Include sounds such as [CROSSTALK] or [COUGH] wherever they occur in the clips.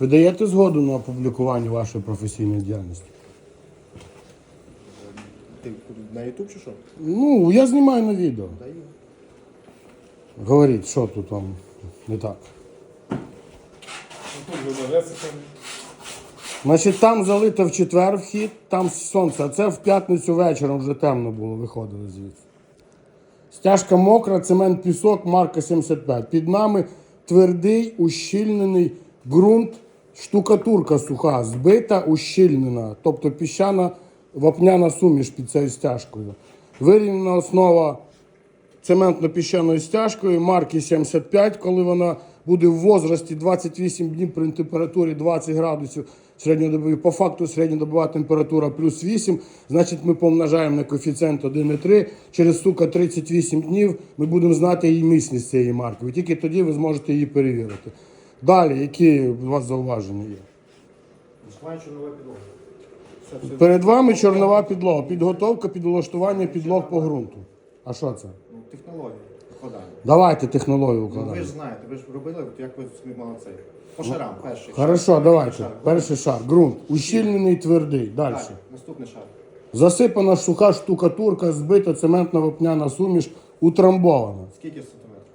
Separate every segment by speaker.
Speaker 1: Ви даєте згоду на опублікування вашої професійної діяльності?
Speaker 2: Ти на Ютуб чи що?
Speaker 1: Ну, я знімаю на відео.
Speaker 2: Даю.
Speaker 1: Говоріть, що тут вам не так. Значить, там залито в четвер вхід, там сонце, а це в п'ятницю вечором вже темно було, виходили звідси. Стяжка мокра, цемент пісок, марка 75. Під нами твердий, ущільнений ґрунт, штукатурка суха, збита, ущільнена, тобто піщана вапняна суміш під цією стяжкою. Вирівняна основа цементно-піщаною стяжкою марки 75, коли вона буде в возрасті 28 днів при температурі 20 градусів середньодобові. По факту середньодобова температура плюс 8, значить ми помножаємо на коефіцієнт 1,3. Через сука 38 днів ми будемо знати її міцність цієї марки. І тільки тоді ви зможете її перевірити. Далі, які у вас зауваження є?
Speaker 2: Буквально чорнова підлога. Все, все.
Speaker 1: Перед вами чорнова підлога, підготовка під влаштування підлог по ґрунту. А що це?
Speaker 2: Ну, технології вкладання.
Speaker 1: Давайте технологію
Speaker 2: Ну, ви
Speaker 1: укладаємо.
Speaker 2: ж знаєте, ви ж робили, от як ви собі мали цей. По шарам, перший.
Speaker 1: Хорошо, давайте.
Speaker 2: шар.
Speaker 1: Перший шар. Ґрунт. Ущільнений, твердий. Далі.
Speaker 2: Далі, наступний шар.
Speaker 1: Засипана суха штукатурка, збита цементна вапняна суміш, утрамбована.
Speaker 2: Скільки сантиметрів?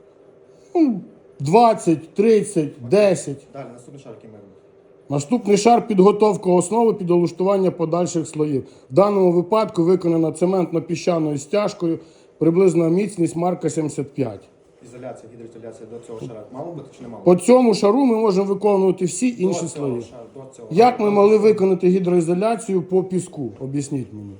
Speaker 1: Ну, 20, 30, 10.
Speaker 2: Далі, наступний шар, який має бути.
Speaker 1: Наступний шар підготовка основи під улаштування подальших слоїв. В даному випадку виконана цементно-піщаною стяжкою, приблизна міцність марка 75.
Speaker 2: Ізоляція, гідроізоляція до цього шара. Мало бути чи не мало?
Speaker 1: По цьому шару ми можемо виконувати всі
Speaker 2: До
Speaker 1: інші
Speaker 2: цього
Speaker 1: слої.
Speaker 2: шару, до цього.
Speaker 1: Як ми могли виконати гідроізоляцію по піску? Об'ясніть мені.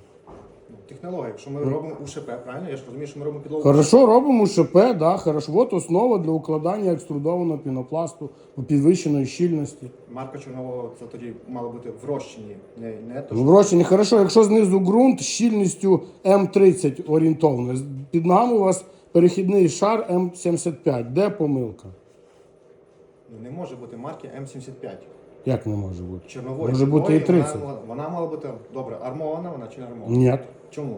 Speaker 2: Технологія, якщо ми робимо УШП, правильно? Я ж розумію, що ми робимо підлогу.
Speaker 1: Хорошо, робимо ШП, да, хорошо. От основа для укладання екструдованого пінопласту у підвищеної щільності.
Speaker 2: Марка чорнового це тоді мало бути в розчині, не, не то,
Speaker 1: В
Speaker 2: що
Speaker 1: розчині, хорошо, якщо знизу ґрунт з щільністю М30 орієнтовно, під нами у вас перехідний шар М75. Де помилка?
Speaker 2: ну, не може бути марки М75.
Speaker 1: Як не може бути?
Speaker 2: Чорнової
Speaker 1: Може бути і 30.
Speaker 2: Вона, вона мала бути добре, армована вона чи не армована?
Speaker 1: Ні.
Speaker 2: Чому?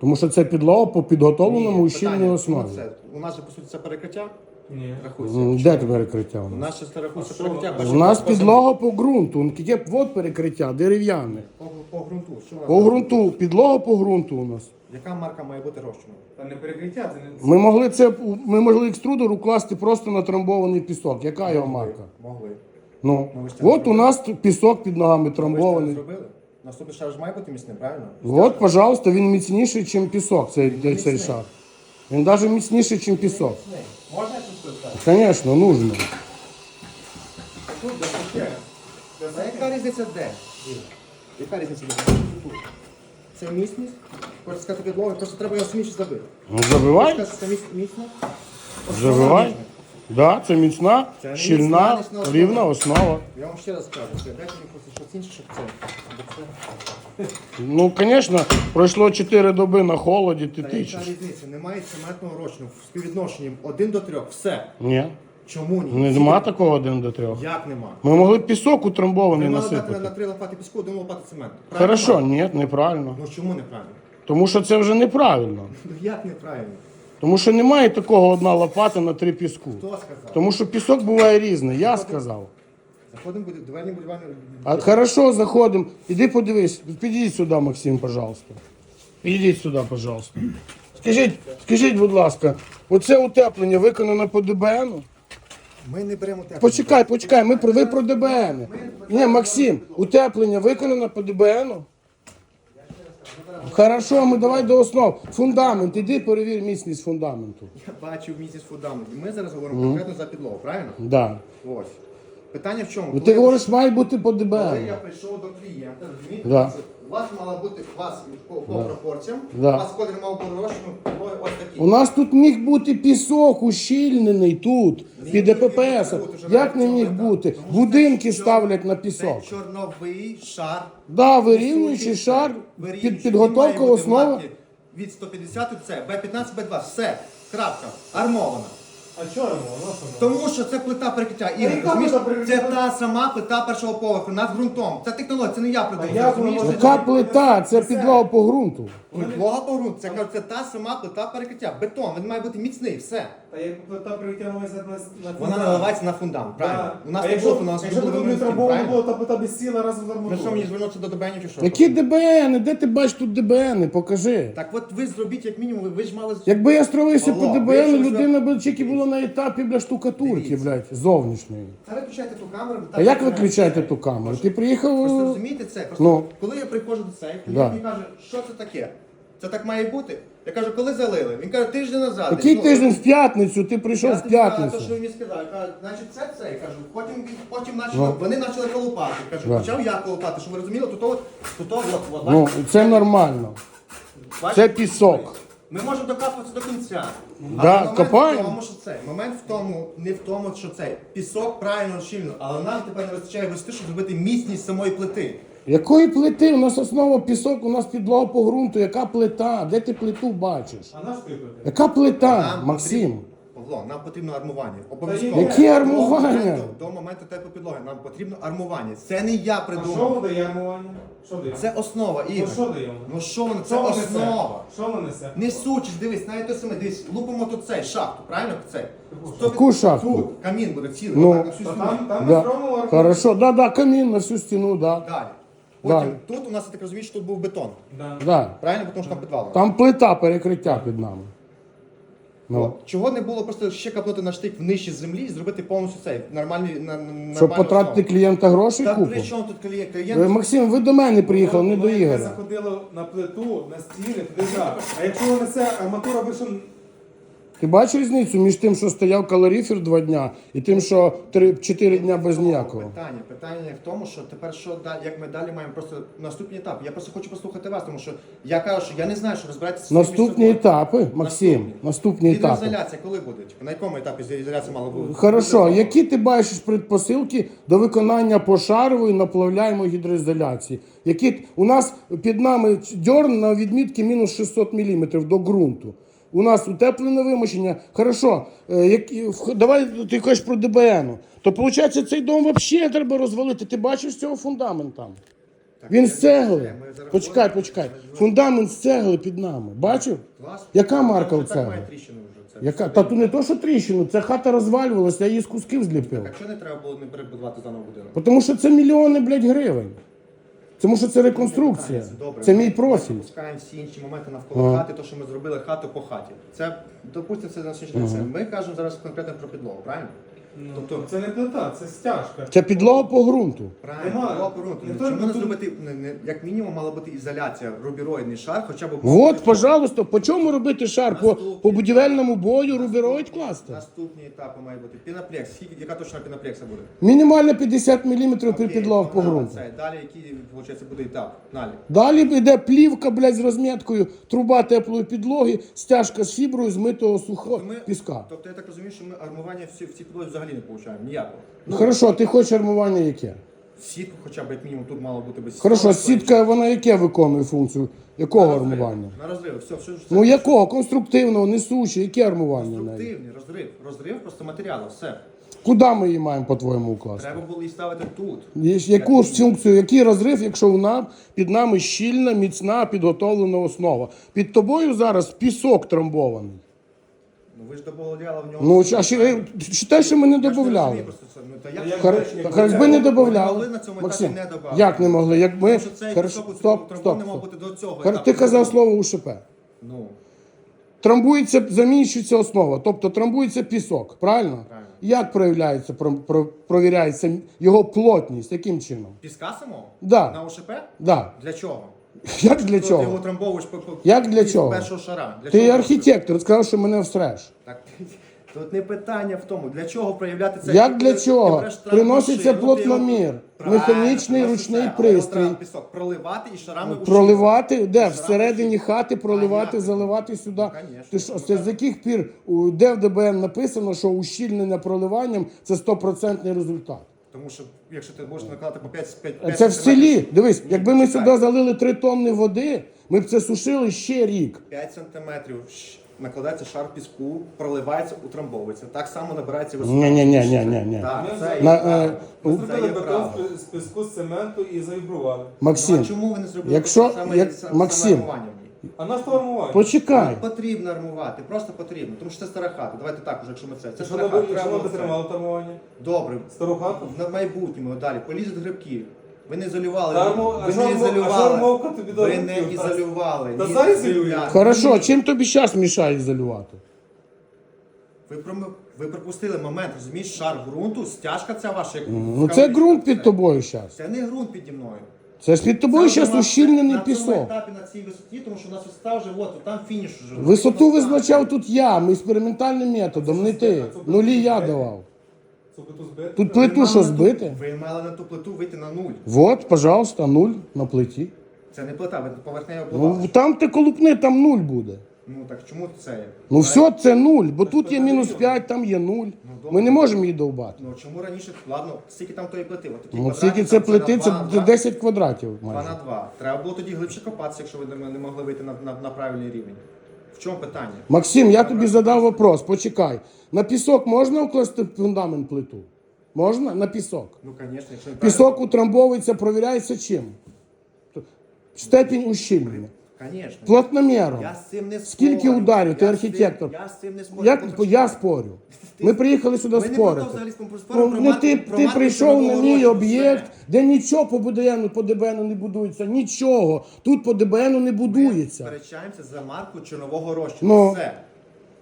Speaker 1: Тому що це підлога по підготовленому
Speaker 2: Ні,
Speaker 1: ущільній основі.
Speaker 2: чому це? У нас же, по суті, це перекриття
Speaker 3: Ні.
Speaker 2: рахується.
Speaker 1: Де перекриття у
Speaker 2: У
Speaker 1: нас?
Speaker 2: нас ще це рахується перекриття.
Speaker 3: У
Speaker 1: У нас підлога по ґрунту. Яке от перекриття, дерев'яне.
Speaker 2: По, по ґрунту. Що у нас?
Speaker 1: По ґрунту, підлога по ґрунту у нас.
Speaker 2: Яка марка має бути розчина?
Speaker 3: Та не перекриття, це не
Speaker 1: Ми могли це ми могли екструдер укласти просто на трамбований пісок. Яка його марка?
Speaker 2: Могли.
Speaker 1: Ну
Speaker 2: Ну, ви ж це
Speaker 1: от у
Speaker 2: зробили.
Speaker 1: нас пісок під ногами
Speaker 2: Ви ж це
Speaker 1: трамбований.
Speaker 2: зробили? Наступний шар ж має бути міцним, правильно?
Speaker 1: От, пожалуйста, він міцніший, ніж пісок. Цей, цей шар. Він навіть міцніший, ніж пісок.
Speaker 2: Можна я тут сказати?
Speaker 1: Звісно, нужно.
Speaker 2: Тут, де таке? А яка різниця де? Яка різниця де? Тут. Це міцність. Хочете сказати підлога, просто треба його сміше забити.
Speaker 1: Ну, забивай,
Speaker 2: це міц- міцно?
Speaker 1: забивай. Да, це міцна,
Speaker 2: Це
Speaker 1: щільна,
Speaker 2: міцна, міцна
Speaker 1: рівна основа.
Speaker 2: Я вам ще раз скажу, що дайте мені просто щось інше, щоб це. Бо це-
Speaker 1: Ну, звісно, пройшло 4 доби на холоді, ти
Speaker 2: Та яка
Speaker 1: тичеш.
Speaker 2: різниця? Немає цементного розчину в співвідношенні 1 до 3. Все.
Speaker 1: Ні.
Speaker 2: Чому ні?
Speaker 1: Нема такого один до трьох.
Speaker 2: Як нема?
Speaker 1: Ми могли пісок утрамбований
Speaker 2: мали дати на,
Speaker 1: насипати.
Speaker 2: на три лопати піску, один лопати цементу. Правильно?
Speaker 1: Хорошо, ні, неправильно.
Speaker 2: Ну чому неправильно?
Speaker 1: Тому що це вже неправильно.
Speaker 2: Ну як неправильно?
Speaker 1: Тому що немає такого одна лопата на три піску.
Speaker 2: Хто сказав?
Speaker 1: Тому що пісок буває різний, я сказав.
Speaker 2: Заходимо будівельні будівельні.
Speaker 1: А хорошо, заходимо. Іди подивись. Підійдіть сюди, Максим, пожалуйста. Підійдіть сюди, пожалуйста. Скажіть, скажіть, будь ласка, оце утеплення виконано по ДБН?
Speaker 2: Ми не беремо те.
Speaker 1: Почекай, почекай, ми про ви про ДБН. Ні, Максим, утеплення виконано по ДБН? Хорошо, ми давай до основ. Фундамент, іди перевір міцність фундаменту.
Speaker 2: Я бачив місяць фундаменту. Ми зараз говоримо конкретно за підлогу, правильно?
Speaker 1: Да.
Speaker 2: Ось. Питання в чому?
Speaker 1: Ну,
Speaker 2: Коли
Speaker 1: ти
Speaker 2: я
Speaker 1: говориш, має бути по
Speaker 2: Коли я прийшов до клієнта, розумієте,
Speaker 1: Да.
Speaker 2: У вас мала бути у вас по, по пропорціям,
Speaker 1: Да.
Speaker 2: у вас колір мав бути розчину, ось такий.
Speaker 1: У нас тут міг бути пісок ущільнений тут, під ЕППС. Як не міг бути? Будинки ставлять на пісок.
Speaker 2: Це чорновий шар.
Speaker 1: Да, вирівнюючий шар,
Speaker 2: вирівнюючий.
Speaker 1: під підготовка
Speaker 2: має бути
Speaker 1: основи.
Speaker 2: марки Від 150 це Б15, Б2, все. Крапка. Армована.
Speaker 3: А чому?
Speaker 2: Тому що це плита перекриття. І
Speaker 3: яка
Speaker 2: розумієш?
Speaker 3: плита?
Speaker 2: Це та сама плита першого поверху, над ґрунтом. Це технологія, це не я придумав.
Speaker 3: як
Speaker 2: розумієш?
Speaker 3: воно
Speaker 1: Яка плита? Це підлога по ґрунту.
Speaker 2: Підлога по ґрунту, це, кажуть, це та сама плита перекриття. Бетон, він має бути міцний, все.
Speaker 3: Та як плита притягнулася на, на
Speaker 2: Вона наливається на фундамент, правильно?
Speaker 3: Так.
Speaker 2: У нас
Speaker 3: а
Speaker 2: не
Speaker 3: якщо,
Speaker 2: було, у нас
Speaker 3: якщо
Speaker 2: було
Speaker 3: б тут не трамбовано було, то б сіла разом з
Speaker 2: Ну що, мені звернутися до ДБНів чи що?
Speaker 1: Які ДБН? Де ти бачиш тут ДБН? Покажи.
Speaker 2: Так от ви зробіть як мінімум, ви ж мали...
Speaker 1: Якби я строївся
Speaker 2: Алло,
Speaker 1: по
Speaker 2: ви
Speaker 1: ДБН,
Speaker 2: щось
Speaker 1: людина б тільки була на етапі бля, штукатурки,
Speaker 2: Дивіться.
Speaker 1: блядь, зовнішньої.
Speaker 2: Та виключайте ту камеру.
Speaker 1: А як виключати ту камеру? Ти приїхав.
Speaker 2: Просто
Speaker 1: е,
Speaker 2: розумієте це? Просто
Speaker 1: Ну.
Speaker 2: коли я приходжу до цей,
Speaker 1: Да.
Speaker 2: клієнт мені каже, що це таке? Це так має бути? Я кажу, коли залили? Він каже, тиждень назад.
Speaker 1: Який
Speaker 2: Ну,
Speaker 1: тиждень в п'ятницю? Ти прийшов
Speaker 2: Я
Speaker 1: в
Speaker 2: кажу, то, що
Speaker 1: п'ятницю.
Speaker 2: ви мені сказали, кажу, значить це це. Я кажу, потім, потім почали,
Speaker 1: Ну.
Speaker 2: вони почали колупати. Кажу,
Speaker 1: Да.
Speaker 2: почав я колупати, щоб ви розуміли, то то, то, то, от, от,
Speaker 1: Ну,
Speaker 2: бачите?
Speaker 1: це нормально.
Speaker 2: Бачите?
Speaker 1: Це пісок.
Speaker 2: Ми можемо докапуватися до кінця.
Speaker 1: Да,
Speaker 2: момент
Speaker 1: копаємо.
Speaker 2: в тому, що це. Момент в тому, не в тому, що це. Пісок правильно щільно, але нам тепер не вистачає вести, щоб зробити міцність самої плити.
Speaker 1: Якої плити? У нас основа пісок, у нас підлога по ґрунту. Яка плита? Де ти плиту бачиш?
Speaker 3: А наш плити?
Speaker 1: Яка плита,
Speaker 2: Нам
Speaker 1: Максим?
Speaker 2: потрібно- Павло, нам потрібно армування. Обов'язково.
Speaker 1: Які армування?
Speaker 2: До моменту, до моменту теплопідлоги нам потрібно армування. Це не я
Speaker 3: А що
Speaker 2: придумав.
Speaker 3: дає армування? Що дає?
Speaker 2: Це основа,
Speaker 3: Ну
Speaker 2: Ігор.
Speaker 3: що дає?
Speaker 2: Ну що воно? Це
Speaker 3: Що воно несе?
Speaker 2: основа.
Speaker 3: Що воно несе?
Speaker 2: Не сучиш, дивись, навіть те саме, дивись, лупимо тут цей шахту, правильно? Цей. Сто
Speaker 1: Яку шахту?
Speaker 2: Тут камін буде цілий,
Speaker 1: Ну.
Speaker 2: отак на всю
Speaker 3: Та
Speaker 2: стіну.
Speaker 3: там, там
Speaker 1: Да.
Speaker 3: армування.
Speaker 1: Хорошо, да, да, камін на всю стіну, да.
Speaker 2: Далі. Потім тут у нас, я так розумію, що тут був бетон.
Speaker 3: Да.
Speaker 2: Правильно? Тому що там підвал.
Speaker 1: Там плита перекриття під нами. Ну.
Speaker 2: От. Чого не було просто ще капнути на штик внище землі і зробити повністю цей нормальний на, на-
Speaker 1: Щоб потратити
Speaker 2: основу?
Speaker 1: клієнта грошей
Speaker 2: Та
Speaker 1: купу?
Speaker 2: при чому тут клієнт? Клієнт
Speaker 1: Максим, ви до мене приїхали, не до Ігоря.
Speaker 3: заходило на плиту, на стіни, туди так. А якщо несе арматура більше...
Speaker 1: Ти бачиш різницю між тим, що стояв калоріфер два дня, і тим, що 4 дня без ніякого?
Speaker 2: Питання. Питання в тому, що тепер що як ми далі маємо просто наступний етап. Я просто хочу послухати вас, тому що я кажу, що я не знаю, що розбиратися
Speaker 1: Наступні етапи, Максим, наступні етапи.
Speaker 2: Гідроізоляція коли буде? Типу, На якому етапі ізоляція мала бути?
Speaker 1: Хорошо, які ти бачиш предпосилки до виконання пошарової наплавляємої гідроізоляції? Які у нас під нами дьорн на відмітки мінус 600 мм до ґрунту. У нас утеплене вимощення. Хорошо, е, які, в- давай ти кажеш про ДБН. То виходить, цей дом взагалі треба розвалити. Ти бачиш цього фундамент там? Він з цегли. Почекай, почекай. Фундамент з цегли під нами. Бачив? Яка марка у цегли? Яка? Та тут не то, що тріщину, ця хата розвалювалася, я її з кусків зліпив.
Speaker 2: Так що не треба було не перебудувати заново будинок?
Speaker 1: Тому що це мільйони, блядь, гривень. Тому що це реконструкція.
Speaker 2: Добре.
Speaker 1: Це мій
Speaker 2: Ми
Speaker 1: профіль.
Speaker 2: Запускаємо всі інші моменти навколо хати, то, що ми зробили хату по хаті. Це, допустимо, це на сьогоднішній день. Ми кажемо зараз конкретно про підлогу, правильно?
Speaker 3: Ну,
Speaker 2: Тобто-
Speaker 3: це не плита, це стяжка.
Speaker 1: Це підлога по ґрунту.
Speaker 2: Правильно, підлога по ґрунту.
Speaker 3: Ніхто
Speaker 2: Чому
Speaker 3: не
Speaker 2: не
Speaker 3: тут-
Speaker 2: зробити, не, не, як мінімум, мала бути ізоляція, рубіроїдний шар, хоча б...
Speaker 1: От, пожалуйста, по чому робити шар? По, по будівельному бою рубероїд класти?
Speaker 2: Наступні етапи має бути пінаплекс. Скільки, яка точна пінаплекса буде?
Speaker 1: Мінімально 50 мм при підлогах по
Speaker 2: погнали.
Speaker 1: ґрунту.
Speaker 2: Це. Далі який, виходить, буде етап? Далі.
Speaker 1: Далі йде плівка, блядь, з розміткою, труба теплої підлоги, стяжка з фіброю змитого сухого
Speaker 2: Ми-
Speaker 1: піска.
Speaker 2: Тобто я так розумію, що ми армування в цій, в цій підлозі взагалі не получаємо, ніякого.
Speaker 1: Ну, Хорошо, ти хочеш армування яке?
Speaker 2: Сітку хоча б як мінімум тут мало бути без
Speaker 1: Хорошо, сітка, вона яке виконує функцію? Якого армування?
Speaker 2: На розрив, все, все, все.
Speaker 1: Ну якого? Конструктивного, несучого, яке армування? в неї?
Speaker 2: Конструктивний розрив. Розрив просто матеріалу, все.
Speaker 1: Куди ми її маємо, по-твоєму, укласти?
Speaker 2: Треба було її ставити тут.
Speaker 1: Є- Яку ж функцію, який розрив, якщо вона під нами щільна, міцна, підготовлена основа? Під тобою зараз пісок трамбований.
Speaker 2: Ну ви ж добавляли в нього.
Speaker 1: Ну, а ще те, що ми не додавали.
Speaker 2: Ну,
Speaker 1: Хар...
Speaker 3: бачиш,
Speaker 1: би не додавали.
Speaker 2: на цьому
Speaker 1: Максим,
Speaker 2: етапі не добавити.
Speaker 1: як не могли? Як ми...
Speaker 2: Тому що цей пісок
Speaker 1: стоп, стоп,
Speaker 2: не мав
Speaker 1: стоп.
Speaker 2: бути до цього.
Speaker 1: Хар... Ти казав слово УШП.
Speaker 2: Ну,
Speaker 1: Трамбується, заміщується основа, тобто трамбується пісок, правильно?
Speaker 2: Правильно.
Speaker 1: Як проявляється, про... про- провіряється його плотність, яким чином?
Speaker 2: піска самого?
Speaker 1: Да.
Speaker 2: На ОШП?
Speaker 1: Да.
Speaker 2: Для чого?
Speaker 1: Як для
Speaker 2: Тут його
Speaker 1: чого?
Speaker 2: трамбовуєш по, по
Speaker 1: Як для чого?
Speaker 2: першого шара. Для
Speaker 1: Ти
Speaker 2: чого?
Speaker 1: архітектор, сказав, що мене встреш.
Speaker 2: Так, [LAUGHS] тут не питання в тому, для чого проявляти це.
Speaker 1: Як для чого? Приноситься плотномір, механічний ручний
Speaker 2: це, але його
Speaker 1: пристрій.
Speaker 2: Пісок проливати і шарами ушити.
Speaker 1: Проливати, де?
Speaker 2: Шарами
Speaker 1: Всередині хати проливати,
Speaker 2: як?
Speaker 1: заливати сюди.
Speaker 2: Ну, конечно.
Speaker 1: Ти що, це з яких пір, у- де в ДБН написано, що ущільнення проливанням це 100% результат?
Speaker 2: Тому що якщо ти можеш накладати по 5 5
Speaker 1: Це в селі. Дивись, якби ми сюди залили 3 тонни води, ми б це сушили ще рік.
Speaker 2: 5 сантиметрів накладається шар піску, проливається, утрамбовується. Так само набирається висота.
Speaker 1: Ні-ні-ні-ні-ні.
Speaker 2: Так,
Speaker 3: Ми
Speaker 2: це є
Speaker 1: На, е,
Speaker 3: Ми зробили
Speaker 2: є
Speaker 3: бетон з пі- з піску, з цементу і завібрували.
Speaker 2: Ну,
Speaker 1: Максим,
Speaker 2: а чому ви не зробили
Speaker 1: якщо-
Speaker 2: саме,
Speaker 1: як-
Speaker 2: саме
Speaker 1: Максим,
Speaker 2: армування?
Speaker 3: А на що армувати?
Speaker 1: Почекай.
Speaker 2: Потрібно армувати, просто потрібно, тому що це стара хата. Давайте так, уже, якщо ми це. Це
Speaker 3: Що
Speaker 2: стара хата. треба це.
Speaker 3: підтримали в?
Speaker 2: Добре,
Speaker 3: Стару хату?
Speaker 2: на майбутньому далі. Полізуть грибки. Ви не ізолювали.
Speaker 3: Та арму- а
Speaker 2: ви
Speaker 3: що
Speaker 2: не
Speaker 3: арму- а що
Speaker 2: ізолювали.
Speaker 3: армовка тобі
Speaker 2: Ви не ізолювали.
Speaker 3: Та
Speaker 2: ні
Speaker 3: зараз
Speaker 2: земля.
Speaker 3: ізолюю.
Speaker 1: Хорошо, чим тобі зараз мішає ізолювати?
Speaker 2: Ви, пром- ви пропустили момент, розумієш, шар ґрунту, стяжка ця ваша. як
Speaker 1: Ну це ґрунт під тобою зараз.
Speaker 2: Це не ґрунт піді мною.
Speaker 1: Це ж під тобою
Speaker 2: Це
Speaker 1: зараз ущільнений
Speaker 2: На цьому
Speaker 1: пісок.
Speaker 2: етапі, на цій висоті, тому що у нас висота вже, от, там фініш вже.
Speaker 1: Висоту визначав тут я, ми експериментальним методом, не ти. Нулі я давав.
Speaker 3: Збити?
Speaker 1: Тут плиту що збити?
Speaker 2: Ви мали на ту плиту вийти на нуль.
Speaker 1: От, пожалуйста, нуль на плиті.
Speaker 2: Це не плита, ви поверхнею обливали.
Speaker 1: Ну там ти колупни, там нуль буде.
Speaker 2: Ну так чому це?
Speaker 1: Ну все, це нуль, бо тут є мінус 5, там є нуль. Ми не можемо її довбати.
Speaker 2: Ну чому раніше, ладно, скільки там тої плити? От такі
Speaker 1: Ну
Speaker 2: квадратні,
Speaker 1: скільки це
Speaker 2: там
Speaker 1: плити,
Speaker 2: два
Speaker 1: це
Speaker 2: на два.
Speaker 1: 10 квадратів
Speaker 2: 2
Speaker 1: майже.
Speaker 2: на 2. Треба було тоді глибше копатися, якщо ви не не могли вийти на, на, на правильний рівень. В чому питання?
Speaker 1: Максим, я тобі задав вопрос, почекай. На пісок можна вкласти фундамент плиту? Можна? На пісок.
Speaker 2: Ну, звісно, якщо
Speaker 1: Пісок утрамбовується, провіряється чим? Степінь ущільнення.
Speaker 2: Звісно.
Speaker 1: Плотноміром.
Speaker 2: Я з цим не спорю.
Speaker 1: Скільки ударів? Ти
Speaker 2: Я з цим-
Speaker 1: архітектор.
Speaker 2: Я з цим не спорю. Тому що-
Speaker 1: я спорю? [LAUGHS] Ми приїхали сюди
Speaker 2: Ми не про
Speaker 1: спорити.
Speaker 2: то взагалі споримо,
Speaker 1: Ну,
Speaker 2: про
Speaker 1: не ти,
Speaker 2: про
Speaker 1: ти прийшов на мій об'єкт,
Speaker 2: все.
Speaker 1: де нічого по БДНу, по ДБНу не будується. Нічого. Тут по ДБНу не будується.
Speaker 2: Сперечаємося за марку чорнового розчину.
Speaker 1: Ну.
Speaker 2: Все.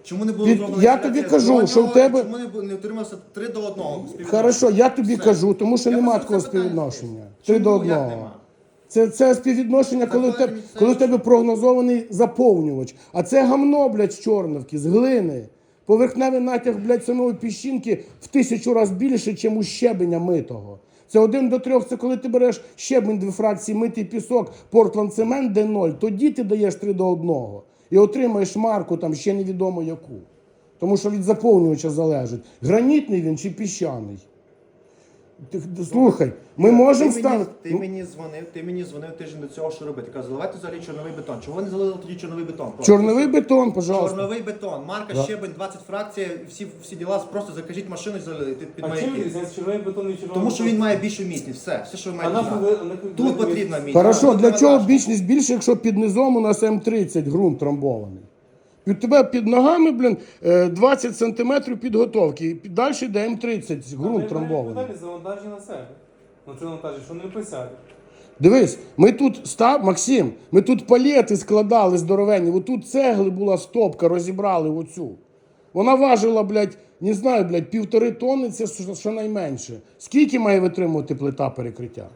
Speaker 2: Чому не було
Speaker 1: Під-
Speaker 2: зроблено
Speaker 1: я тобі кажу,
Speaker 2: з
Speaker 1: що в тебе-
Speaker 2: Чому не, бу- не утримався 3 до 1?
Speaker 1: Хорошо, я тобі кажу, тому що
Speaker 2: Я
Speaker 1: нема
Speaker 2: просто
Speaker 1: такого
Speaker 2: це питання
Speaker 1: співвідношення. Три до
Speaker 2: Чому, як
Speaker 1: одного.
Speaker 2: нема?
Speaker 1: Це, це співвідношення, коли в, тебе, коли в тебе прогнозований заповнювач. А це гамно, блядь, з чорновки, з глини. Поверхневий натяг, блядь, самої піщинки в тисячу разів більше, ніж у щебеня митого. Це один до трьох, це коли ти береш щебень дві фракції, митий пісок, Портланд цемент, де ноль, тоді ти даєш три до одного. І отримаєш марку там ще невідомо яку. Тому що від заповнювача залежить, гранітний він чи піщаний. Ти- Слухай, ми можемо
Speaker 2: ти мені,
Speaker 1: ставити.
Speaker 2: ти
Speaker 1: Ну,
Speaker 2: мені дзвонив, ти мені дзвонив тиждень до цього, що робити. Казав, заливайте взагалі чорновий бетон. Чого ви не залили тоді чорновий бетон? Просто.
Speaker 1: Чорновий бетон, пожалуйста.
Speaker 2: Чорновий бетон, марка щебень, 20 фракцій, всі, всі діла, просто закажіть машину і залили під, під
Speaker 3: А чим
Speaker 2: маяки.
Speaker 3: різниця червоний бетон і червоний
Speaker 2: Тому що він має більшу міцність, все, все, що ви
Speaker 3: А
Speaker 2: маєте знати. Тут
Speaker 3: ви-
Speaker 2: потрібна міцність.
Speaker 1: Хорошо,
Speaker 2: Тут
Speaker 1: для чого
Speaker 2: навантаження.
Speaker 1: бічність більше, якщо під низом у нас М30 ґрунт трамбований? Під тебе під ногами, блін, е, 20 сантиметрів підготовки. і Далі йде М30
Speaker 3: Ми
Speaker 1: ґрунт трамбований.
Speaker 3: відповідальність за на себе. На це навантаження, що не присядуть.
Speaker 1: Дивись, ми тут став, Максим, ми тут палети складали здоровенні. Отут цегли була стопка, розібрали оцю. Вона важила, блядь, не знаю, блядь, півтори тонни, це що- щонайменше. Скільки має витримувати плита перекриття?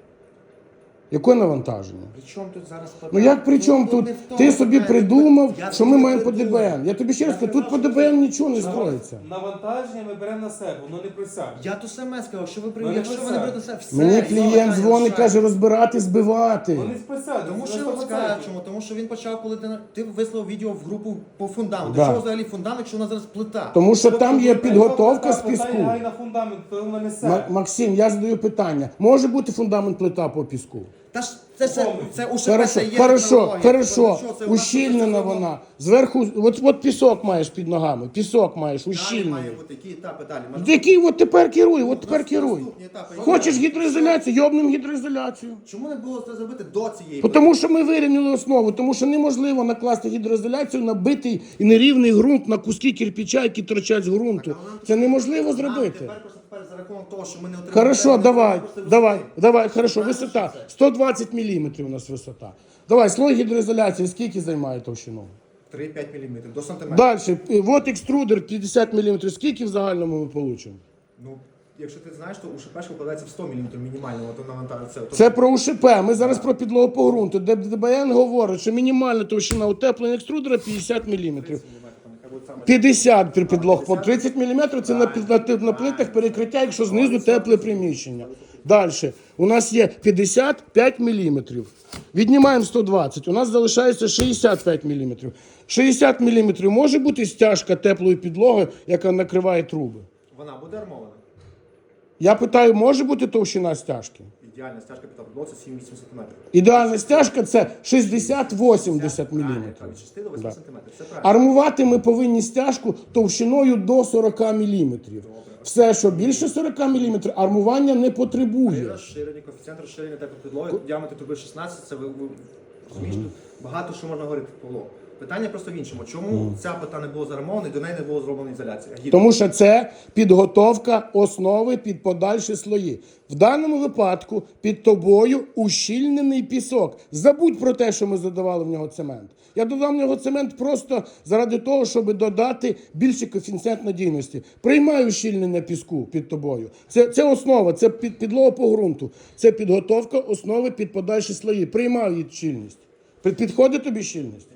Speaker 1: Яке навантаження?
Speaker 2: При чому тут зараз
Speaker 1: Ну як при чому тут?
Speaker 2: не в тому
Speaker 1: Ти собі
Speaker 2: питання.
Speaker 1: придумав,
Speaker 2: Я
Speaker 1: що ми маємо по
Speaker 2: придумав.
Speaker 1: ДБН. Я тобі ще раз кажу, тут по ДБН нічого не строїться.
Speaker 3: Навантаження ми беремо на себе, воно не присяде.
Speaker 2: Я то саме сказав, що ви при...
Speaker 3: Ну, не
Speaker 2: якщо ви не
Speaker 3: писав.
Speaker 2: берете все, все.
Speaker 1: Мені клієнт дзвонить, каже, розбирати, збивати.
Speaker 3: Не присяде.
Speaker 2: Тому що я вам
Speaker 3: 100%.
Speaker 2: скажу, чому? Тому що він почав, коли ти, на- ти вислав відео в групу по фундаменту.
Speaker 1: Да.
Speaker 2: Що взагалі фундамент, якщо у нас зараз плита?
Speaker 1: Тому що там є
Speaker 3: Тобто,
Speaker 1: підготовка з піску.
Speaker 3: на фундамент, то воно несе.
Speaker 1: Ма- Максим, я задаю питання. Може бути фундамент плита по піску?
Speaker 2: Та ж це, це, це у
Speaker 1: Хорошо,
Speaker 2: є
Speaker 1: хорошо, хорошо. Ущільнена вона. Зверху, от, от пісок маєш під ногами. Пісок маєш,
Speaker 2: Далі має бути, які етапи далі? Може,
Speaker 1: Який от тепер керуй, от тепер
Speaker 2: наступні
Speaker 1: керуй.
Speaker 2: етапи.
Speaker 1: Хочеш гідроізоляцію, йобнем гідроізоляцію.
Speaker 2: Чому не було це зробити до цієї
Speaker 1: Тому що ми вирівняли основу, тому що неможливо накласти гідроізоляцію на битий і нерівний ґрунт на куски кирпича, які торчать з ґрунту. Це неможливо зробити.
Speaker 2: Тепер просто тепер за рахунок того, що ми не отримали.
Speaker 1: Хорошо, давай, давай, давай, хорошо, висота.
Speaker 2: що це?
Speaker 1: 120 мм у нас висота. Давай, слой гідроізоляції скільки займає товщину?
Speaker 2: 3-5 мм до сантиметра.
Speaker 1: Далі, от екструдер 50 мм, скільки в загальному ми получимо?
Speaker 2: Ну, якщо ти знаєш, то у ШП вкладається в 100 мм мінімально, от навантаження. Це, то-
Speaker 1: Це про УШП. Ми зараз про підлогу по ґрунту. Де ДБН говорить, що мінімальна товщина утеплення екструдера 50 мм.
Speaker 2: 30 мм, нехай буде саме.
Speaker 1: 50 при підлог по 30 мм це на, на, на плитах перекриття, якщо знизу тепле приміщення. Далі. У нас є 55 мм. Віднімаємо 120. У нас залишається 65 мм. 60 мм може бути стяжка теплої підлоги, яка накриває труби.
Speaker 2: Вона буде армована.
Speaker 1: Я питаю, може бути товщина стяжки?
Speaker 2: Ідеальна стяжка це 7-8 см.
Speaker 1: Ідеальна стяжка це 60-80 мм.
Speaker 2: Від 6 до 8
Speaker 1: Да. Армувати ми повинні стяжку товщиною до 40 мм. Все, що більше 40 мм, армування не потребує.
Speaker 2: розширенні, коефіцієнт розширення теплої підлоги, діаметр труби 16, це ви, ви Розумієш? Багато що можна говорити було. Питання просто в іншому. Чому ця плита не була заремована і до неї не було зроблена ізоляція? Гідно.
Speaker 1: Тому що це підготовка основи під подальші слої. В даному випадку під тобою ущільнений пісок. Забудь про те, що ми задавали в нього цемент. Я додав в нього цемент просто заради того, щоб додати більший коефіцієнт надійності. Приймаю ущільнення піску під тобою. Це, це основа, це під, підлога по ґрунту. Це підготовка основи під подальші слої. Приймаю її щільність. Під- Підходить тобі щільність?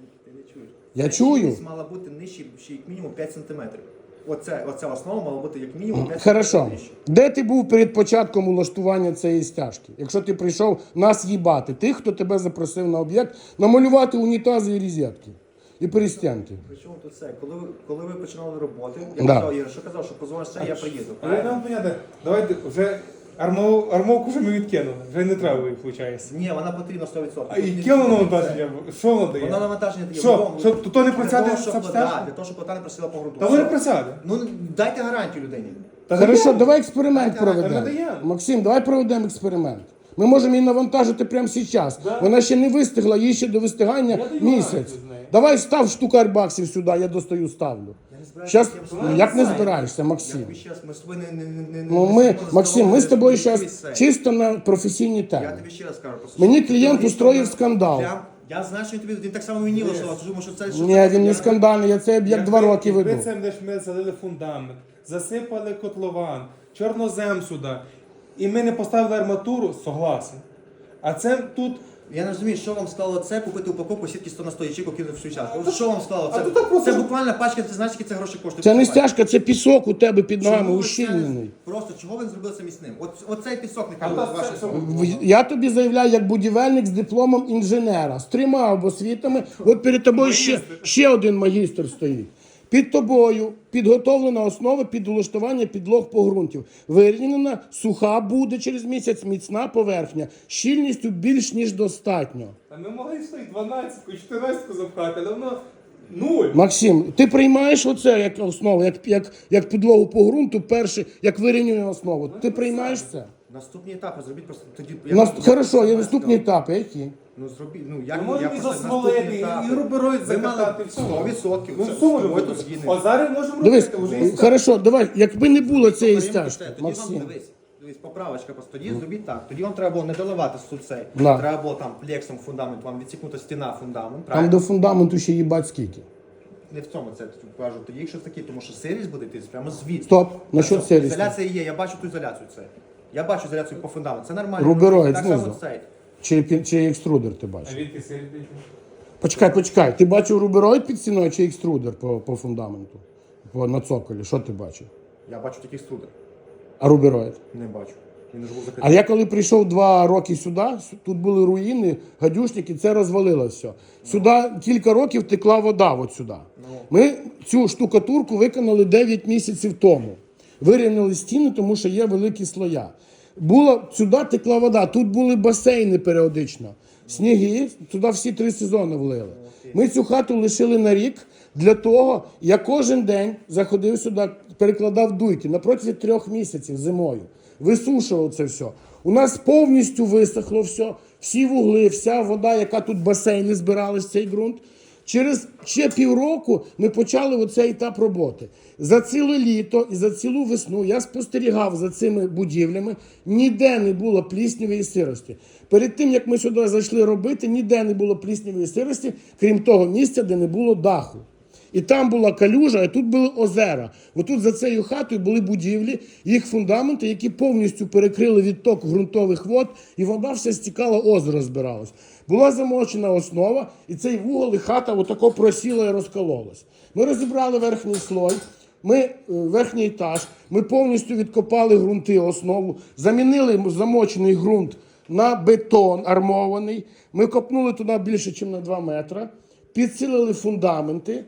Speaker 1: Я чую.
Speaker 2: мала бути нижче, ще як мінімум 5 см. Оце, оця основа мала бути як мінімум 5
Speaker 1: Хорошо.
Speaker 2: см нижче.
Speaker 1: Де ти був перед початком улаштування цієї стяжки? Якщо ти прийшов нас їбати, тих, хто тебе запросив на об'єкт, намалювати унітази і розетки і перестянки.
Speaker 2: Причому тут це? Коли ви, коли ви починали роботи, я
Speaker 1: Да.
Speaker 2: казав, Ігор, що казав, що позвониш це, я приїду.
Speaker 3: Але нам понятно, давайте вже армов, армовку вже ми відкинули, вже не треба їх, виходить.
Speaker 2: Ні, вона потрібна 100%.
Speaker 3: А яке воно навантаження? Що воно дає?
Speaker 2: Вона навантаження дає.
Speaker 3: Що?
Speaker 2: Любому-
Speaker 3: Щоб то не
Speaker 2: вода,
Speaker 3: стяжка?
Speaker 2: Для того, щоб вода не просила по ґрунту.
Speaker 3: Та ви не
Speaker 2: Все.
Speaker 3: просяде.
Speaker 2: Ну дайте гарантію людині.
Speaker 3: Та
Speaker 1: Хорошо,
Speaker 3: даємо.
Speaker 1: давай експеримент
Speaker 2: Та,
Speaker 1: проведемо.
Speaker 3: даємо.
Speaker 1: Максим, давай проведемо експеримент. Ми можемо її навантажити прямо зараз.
Speaker 3: Да.
Speaker 1: Вона ще не вистигла, їй ще до вистигання місяць.
Speaker 3: з нею.
Speaker 1: Давай став штукар баксів сюди, я достаю ставлю. Щас, ну, як не збираєшся, Максим? Ну ми, Максим, ми з тобою зараз чисто на професійні
Speaker 2: Я
Speaker 1: теми.
Speaker 2: тобі ще раз кажу. просто,
Speaker 1: Мені клієнт устроїв скандал.
Speaker 2: Я, я знаю, що він тобі, він так само мені лишав, тому що це... що
Speaker 1: Ні,
Speaker 2: це-
Speaker 1: він не скандальний, я цей об'єкт два роки
Speaker 3: Якби
Speaker 1: веду.
Speaker 3: це де ж ми залили фундамент, засипали котлован, чорнозем сюди, і ми не поставили арматуру, согласен. А це тут.
Speaker 2: Я не розумію, що вам стало це, купити упаковку сітки 100 на 100 ячейку кинути всю час. От що вам стало
Speaker 3: а
Speaker 2: це?
Speaker 3: просто-
Speaker 2: Це буквально пачка, ти знаєш, скільки це гроші коштує?
Speaker 1: Це не стяжка, це пісок у тебе під
Speaker 2: Чому
Speaker 1: ногами
Speaker 2: ви це-
Speaker 1: ущільнений.
Speaker 2: Просто чого ви не зробили це міцним? От, оцей пісок не
Speaker 3: то
Speaker 2: ваше.
Speaker 1: В- Я тобі заявляю як будівельник з дипломом інженера, з трьома освітами. От перед тобою ще, ще один магістр стоїть. Під тобою підготовлена основа під влаштування підлог по ґрунтів. Вирівняна, суха буде через місяць, міцна поверхня, щільністю більш ніж достатньо.
Speaker 3: Та ми могли йшли 12 14 запхати, але воно нуль.
Speaker 1: Максим, ти приймаєш оце як основу, як, як, як підлогу по ґрунту, перше, як вирівнювану основу. Ти приймаєш це?
Speaker 2: Наступні етапи зробіть просто тоді.
Speaker 1: Нас,
Speaker 2: я-
Speaker 1: хорошо, є
Speaker 2: я-
Speaker 1: наступні етапи, які?
Speaker 2: Ну зробіть, ну як
Speaker 3: Ми можемо
Speaker 2: я
Speaker 3: і
Speaker 2: просто
Speaker 3: засмолити, і-
Speaker 2: етапи.
Speaker 3: і рубероїд закатати, все.
Speaker 2: 100%.
Speaker 3: Ми
Speaker 2: це-
Speaker 3: все можемо
Speaker 2: ми тут
Speaker 3: робити.
Speaker 2: згідні.
Speaker 3: О, зараз можемо
Speaker 1: Дивись,
Speaker 3: робити, вже і
Speaker 1: хорошо, давай, якби не було цієї стяжки,
Speaker 2: Тоді
Speaker 1: Максим.
Speaker 2: вам дивись, дивись, поправочка просто. Тоді зробіть так. Тоді вам треба було не доливати суд цей.
Speaker 1: Да.
Speaker 2: Треба було там плексом фундамент, вам відсікнута стіна фундамент.
Speaker 1: Там
Speaker 2: Правильно?
Speaker 1: до фундаменту ще їбать скільки.
Speaker 2: Не в цьому це кажу. Тоді, якщо такі, тому що сирість буде йти прямо звідси.
Speaker 1: Стоп, насчет сирісті.
Speaker 2: Ізоляція є, я бачу ту ізоляцію це. Я бачу ізоляцію по фундаменту. Це нормально.
Speaker 1: Рубероїд
Speaker 2: так
Speaker 1: знизу.
Speaker 2: само цей.
Speaker 1: Чи, пі- чи екструдер ти
Speaker 3: А
Speaker 1: бачиш?
Speaker 3: відки сидить.
Speaker 1: Почекай, почекай. Ти бачив рубероїд під стіною чи екструдер по, по фундаменту? По, на цоколі. Що ти бачив?
Speaker 2: Я бачу такий струдер.
Speaker 1: А рубероїд?
Speaker 2: Не бачу. Він ж був
Speaker 1: А я коли прийшов два роки сюди, с- тут були руїни, гадюшники, це розвалило все. Сюди кілька років текла вода от сюди. Ми цю штукатурку виконали 9 місяців тому. Вирівняли стіни, тому що є великі слоя. Було, сюди текла вода, тут були басейни періодично. Сніги, туди всі три сезони влили. Ми цю хату лишили на рік для того, я кожен день заходив сюди, перекладав дуйки на протязі трьох місяців зимою. Висушував це все. У нас повністю висохло все, всі вугли, вся вода, яка тут басейни збирались в цей ґрунт. Через ще півроку ми почали оцей етап роботи. За ціле літо і за цілу весну я спостерігав за цими будівлями. Ніде не було пліснявої сирості. Перед тим як ми сюди зайшли робити, ніде не було пліснявої сирості, крім того місця, де не було даху. І там була калюжа, а тут були озера. Отут за цією хатою були будівлі, їх фундаменти, які повністю перекрили відток ґрунтових вод, і вода вся стікала, озеро збиралось. Була замочена основа, і цей вугол і хата отако просіла і розкололась. Ми розібрали верхній слой. Ми е, верхній етаж, ми повністю відкопали ґрунти, основу, замінили замочений ґрунт на бетон армований. Ми копнули туди більше, ніж на 2 метри, підсилили фундаменти.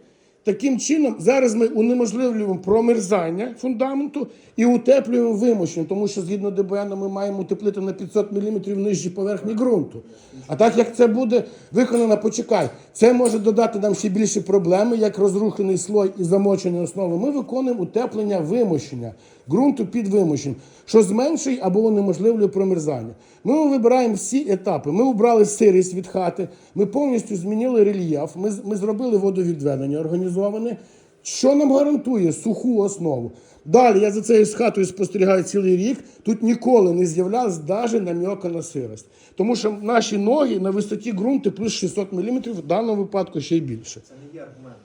Speaker 1: Таким чином, зараз ми унеможливлюємо промерзання фундаменту і утеплюємо вимушення, тому що згідно ДБН ми маємо утеплити на 500 мм нижчі поверхні ґрунту. А так як це буде виконано, почекай, це може додати нам ще більше проблеми, як розруханий слой і замочені основи. Ми виконуємо утеплення вимощення. Ґрунту під вимощенням, що зменшує або унеможливлює промерзання. Ми вибираємо всі етапи. Ми обрали сирість від хати, ми повністю змінили рельєф, ми, ми зробили водовідведення організоване, що нам гарантує суху основу. Далі я за цією хатою спостерігаю цілий рік. Тут ніколи не з'являлась навіть нам'яка на сирость. Тому що наші ноги на висоті ґрунту плюс 600 мм, в даному випадку ще й більше.
Speaker 2: Це не є аргумент.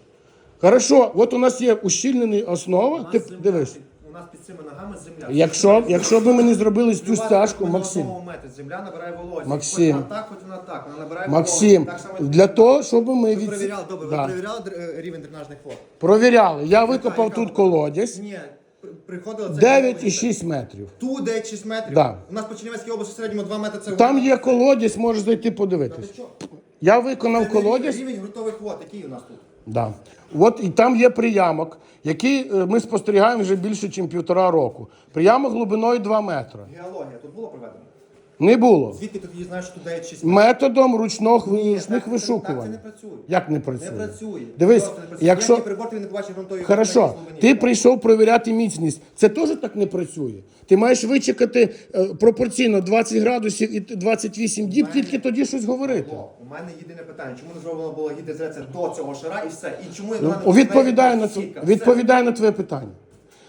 Speaker 1: Хорошо, от у нас є ущільнена основа. Ти дивись.
Speaker 2: Нас під цими ногами земля.
Speaker 1: Якщо, якщо б ми не зробили цю стяжку, Максим.
Speaker 2: одного. Земля набирає вологі.
Speaker 1: Максим.
Speaker 2: Хоч вона так, хоч вона так. Вона набирає
Speaker 1: Максим.
Speaker 2: Так само,
Speaker 1: для того, щоб ми
Speaker 2: Ви
Speaker 1: від...
Speaker 2: перевіряли, добре, ви
Speaker 1: Да.
Speaker 2: перевіряли др- е, рівень дренажних вод?
Speaker 1: Провіряли. Я викопав
Speaker 2: яка
Speaker 1: тут
Speaker 2: вона?
Speaker 1: колодязь
Speaker 2: Ні, при- приходило це...
Speaker 1: 9,6 метрів.
Speaker 2: Ту 9-6 метрів?
Speaker 1: Да.
Speaker 2: У нас по Чернівецькій області в середньому 2 метри це...
Speaker 1: Там є колодязь, можеш зайти
Speaker 2: Та
Speaker 1: подивитись.
Speaker 2: ти що?
Speaker 1: Я виконав
Speaker 2: Це
Speaker 1: колодязь.
Speaker 2: Рівень ґрунтових вод, який у нас тут?
Speaker 1: Да. От і там є приямок, який е, ми спостерігаємо вже більше, ніж півтора року. Приямок глибиною 2 метри.
Speaker 2: Геологія тут була проведено?
Speaker 1: Не було.
Speaker 2: Звідки ти тоді знаєш, що тут 9-6?
Speaker 1: Методом ручних,
Speaker 2: Ні,
Speaker 1: ручних
Speaker 2: так- Так це
Speaker 1: вишукувань.
Speaker 2: не працює.
Speaker 1: Як не працює?
Speaker 2: Не
Speaker 1: працює? Дивись,
Speaker 2: Просто не працює.
Speaker 1: якщо-
Speaker 2: Ніякий прибор тобі не побачив ґрунтові
Speaker 1: Хорошо, ти прийшов перевіряти міцність. Це теж так не працює. Ти маєш вичекати е, пропорційно 20 градусів і 28 діб, тільки тоді щось говорити.
Speaker 2: О, У мене єдине питання, чому не зроблено було гідроізоляція до цього шара і все? І чому
Speaker 1: Ну,
Speaker 2: вона не
Speaker 1: Відповідаю на, тв- відповідаю на твоє питання.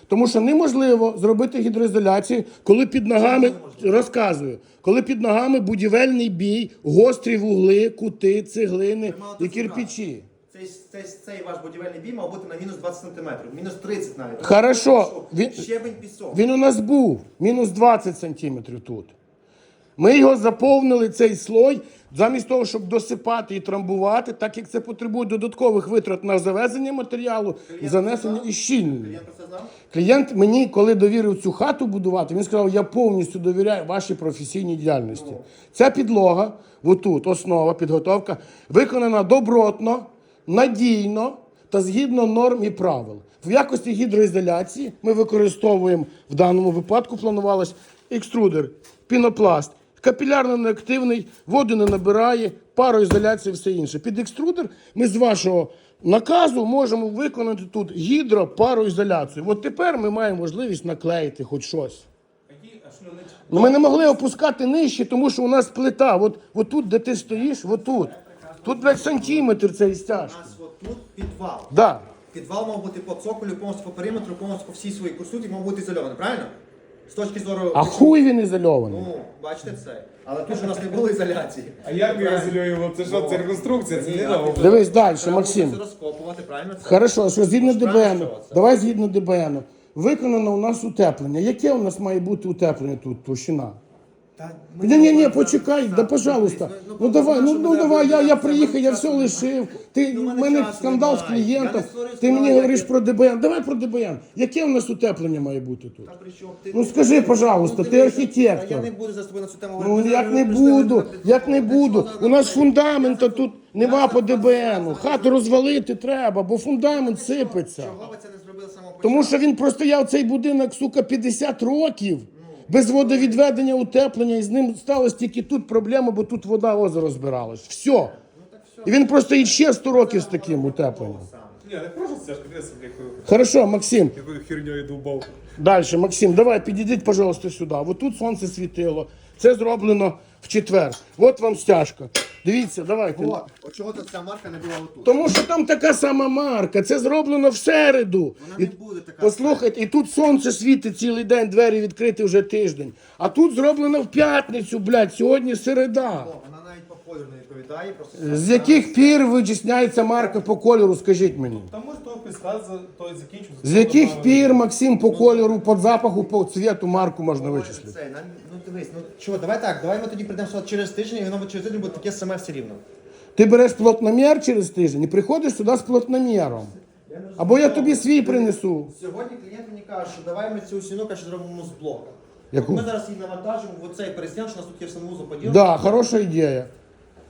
Speaker 1: Тому що неможливо зробити гідроізоляцію, коли під ногами розказую, коли під ногами будівельний бій, гострі вугли, кути, цеглини і кирпичі.
Speaker 2: Цей, цей, цей ваш будівельний бій мав бути на мінус 20 см, мінус 30 навіть.
Speaker 1: Хорошо, він-
Speaker 2: Щебень пісок.
Speaker 1: Він у нас був мінус 20 сантиметрів тут. Ми його заповнили цей слой, замість того, щоб досипати і трамбувати, так як це потребує додаткових витрат на завезення матеріалу, занесення і щільнення.
Speaker 2: Клієнт?
Speaker 1: Клієнт мені, коли довірив цю хату будувати, він сказав, я повністю довіряю вашій професійній діяльності. Ця підлога, отут, основа, підготовка, виконана добротно, надійно та згідно норм і правил. В якості гідроізоляції ми використовуємо в даному випадку планувалось екструдер, пінопласт, капілярно неактивний, воду не набирає, пароізоляція, все інше. Під екструдер ми з вашого наказу можемо виконати тут гідро-пароізоляцію. От тепер ми маємо можливість наклеїти хоч щось.
Speaker 3: Ну,
Speaker 1: ми не могли опускати нижче, тому що у нас плита. От, от тут, де ти стоїш, от тут. Тут, блядь, сантиметр цієї
Speaker 2: У нас от тут підвал.
Speaker 1: Да.
Speaker 2: Підвал мав бути по цоколю, повністю по периметру, повністю по всій своїй курсуті мав бути ізольований, правильно? З точки зору.
Speaker 1: А хуй він ізольований.
Speaker 2: Ну, бачите це. Але тут у нас не було ізоляції.
Speaker 3: А як ми ізолюємо? Це що, це реконструкція? Це не ново.
Speaker 1: Дивись далі,
Speaker 2: Треба
Speaker 1: Максим.
Speaker 2: це розкопувати, правильно? Це?
Speaker 1: Хорошо, що згідно
Speaker 2: Правильно,
Speaker 1: ДБН,
Speaker 2: що це?
Speaker 1: давай згідно ДБН. Виконано у нас утеплення. Яке у нас має бути утеплення тут, товщина? Ні, ні, ні, почекай, да пожалуйста. Ну давай, ну, ну давай, я, я приїхав, я все лишив. Ти
Speaker 2: Ну,
Speaker 1: в
Speaker 2: мене
Speaker 1: скандал з. Клієнтом. Ти мені говориш про ДБН. Давай про ДБН. Яке у нас утеплення має бути тут? Ну, скажи, пожалуйста, ти архітектор.
Speaker 2: Я не буду за тобою на цю тему
Speaker 1: Ну як не буду, як не буду. У нас фундамента тут нема по ДБНу. Хату розвалити треба, бо фундамент сипеться.
Speaker 2: Чого ви це не зробили самого?
Speaker 1: Тому що він простояв цей будинок, сука, 50 років. Без водовідведення, утеплення, і з ним сталося тільки тут проблема, бо тут вода озеро збиралась. Все. І він просто ще 100 років з таким утепленням.
Speaker 3: Ні, не
Speaker 1: Хорошо, Максим.
Speaker 3: якою херньою довбав.
Speaker 1: Далі, Максим, давай підійдіть, пожалуйста, сюди. От тут сонце світило. Це зроблено в четвер. От вам стяжка. Дивіться, давайте.
Speaker 2: От, от чого тут ця марка не була отут?
Speaker 1: Тому що там така сама марка. Це зроблено в середу.
Speaker 2: Вона не буде така
Speaker 1: Послухайте, і тут сонце світить цілий день, двері відкриті вже тиждень. А тут зроблено в п'ятницю, блядь, сьогодні середа.
Speaker 2: О, Вона навіть по кольору не відповідає. Просто
Speaker 1: З яких пір вичисняється марка по кольору, скажіть мені?
Speaker 3: Та може того піска за той закінчив.
Speaker 1: З яких пір, Максим, по кольору, по запаху, по цвіту марку можна вичислити?
Speaker 2: Нам- ну дивись, ну чого, давай так, давай ми тоді прийдемо сюди через тиждень, і воно через тиждень буде таке саме все рівно.
Speaker 1: Ти береш плотномір через тиждень і приходиш сюди з плотноміром. Або я тобі свій принесу.
Speaker 2: Сьогодні клієнт мені каже, що давай ми цю стіну каже, зробимо з блока.
Speaker 1: Яку?
Speaker 2: Ми зараз її навантажимо в оцей пересняв, що у нас тут є санвузол поділ.
Speaker 1: Да, хороша ідея.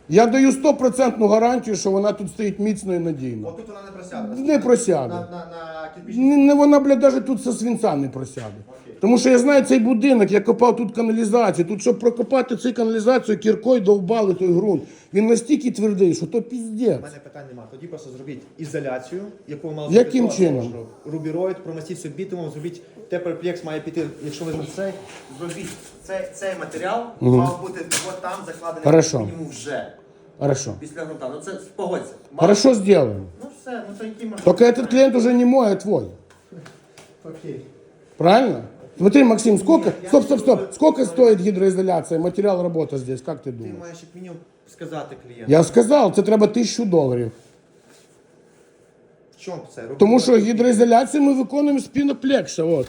Speaker 1: Я даю стопроцентну гарантію, що вона тут стоїть міцно і надійно.
Speaker 2: Отут вона не просяде.
Speaker 1: Не просяде.
Speaker 2: На, на, на кирпичній
Speaker 1: Не, не вона, блядь, навіть тут со свинця не просяде. Тому що я знаю цей будинок, я копав тут каналізацію. Тут, щоб прокопати цю каналізацію, кіркою довбали той ґрунт. Він настільки твердий, що то
Speaker 2: У мене питань немає. Тоді просто зробіть ізоляцію, яку ви мали
Speaker 1: Яким чином?
Speaker 2: Рубіроїд, промастіть все бітумом, зробіть теперплекс має піти, якщо ви цей, зробіть цей, цей матеріал, мав бути от там закладений
Speaker 1: Хорошо.
Speaker 2: мінімум вже.
Speaker 1: Хорошо.
Speaker 2: Після грунта. Ну це погодься. Мав-
Speaker 1: Хорошо сделаем.
Speaker 2: Ну все, ну то які можна.
Speaker 1: Только этот клиент уже не мой, а твой.
Speaker 2: Окей.
Speaker 1: Правильно? Смотри, Максим, сколько...
Speaker 2: Нет, я
Speaker 1: Стоп, стоп, стоп.
Speaker 2: говорю,
Speaker 1: Сколько стоит гидроизоляция, материал работы здесь, как ты
Speaker 2: Ти
Speaker 1: думаешь?
Speaker 2: маєш як мінімум сказати клієнту.
Speaker 1: Я сказав, це треба тисячу доларів.
Speaker 2: В чому це?
Speaker 1: Тому що гідроізоляцію ми виконуємо з піноплекса. От.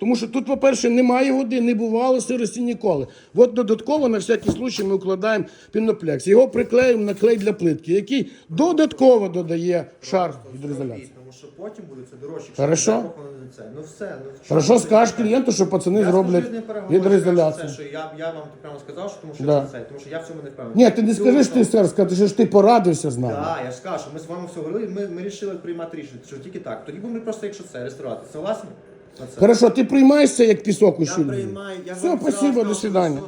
Speaker 1: Тому що тут, по-перше, немає води, не бувало сирості ніколи. От додатково на всякий случай ми укладаємо піноплекс. Його приклеїмо на клей для плитки, який додатково додає шар гідроізоляції.
Speaker 2: Тому що потім буде це дорожче. якщо
Speaker 1: Хорошо.
Speaker 2: буде виконано це. Ну все. Ну,
Speaker 1: Хорошо,
Speaker 2: це
Speaker 1: скажеш клієнту, що пацани
Speaker 2: Я
Speaker 1: зроблять
Speaker 2: скажу, не переговорю,
Speaker 1: гідроізоляцію.
Speaker 2: що я, я вам прямо сказав, що тому що
Speaker 1: Да.
Speaker 2: це це, тому що я в цьому не впевнений.
Speaker 1: Ні, ти не скажи, що ти сер, скажи, що ж ти порадився з нами.
Speaker 2: Так, я ж скажу, що ми з вами все говорили, ми, ми вирішили приймати рішення, що тільки так. Тоді будемо просто, якщо це, реєструвати. Согласні?
Speaker 1: Хорошо, ти приймаєшся як пісок у
Speaker 2: Я приймаю, я
Speaker 1: Все,
Speaker 2: вам
Speaker 1: спасибо, до свидания.